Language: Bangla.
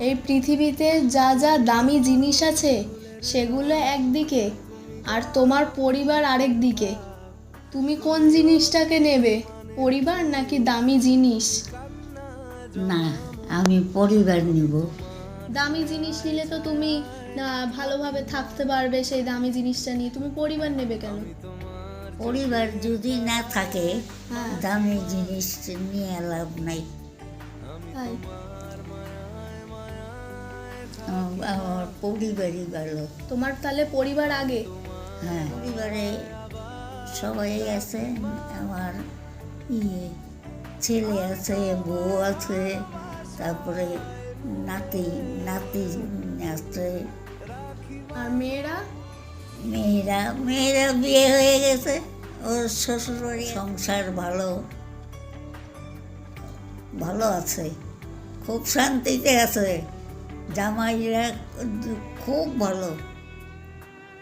এই পৃথিবীতে যা যা দামি জিনিস আছে সেগুলো একদিকে আর তোমার পরিবার আরেক দিকে তুমি কোন জিনিসটাকে নেবে পরিবার নাকি দামি জিনিস? না আমি পরিবার নিব। দামি জিনিস নিলে তো তুমি আহ, ভালোভাবে থাকতে পারবে সেই দামি জিনিসটা নিয়ে। তুমি পরিবার নেবে কেন? পরিবার যদি না থাকে হ্যাঁ। দামি জিনিস নিয়ে লাভ নাই। তাই। আমার- পরিবারই ভালো। তোমার তাহলে পরিবার আগে? হ্যাঁ। পরিবারে সবাই আছে আমার ইয়ে ছেলে আছে বউ আছে তারপরে নাতি নাতি আছে। আর মেয়েরা? মেয়েরা মেয়েরা বিয়ে হয়ে গেছে ওর শ্বশুরবাড়ি। সংসার ভালো ভালো আছে খুব শান্তিতে আছে। জামাইরা খুব ভালো।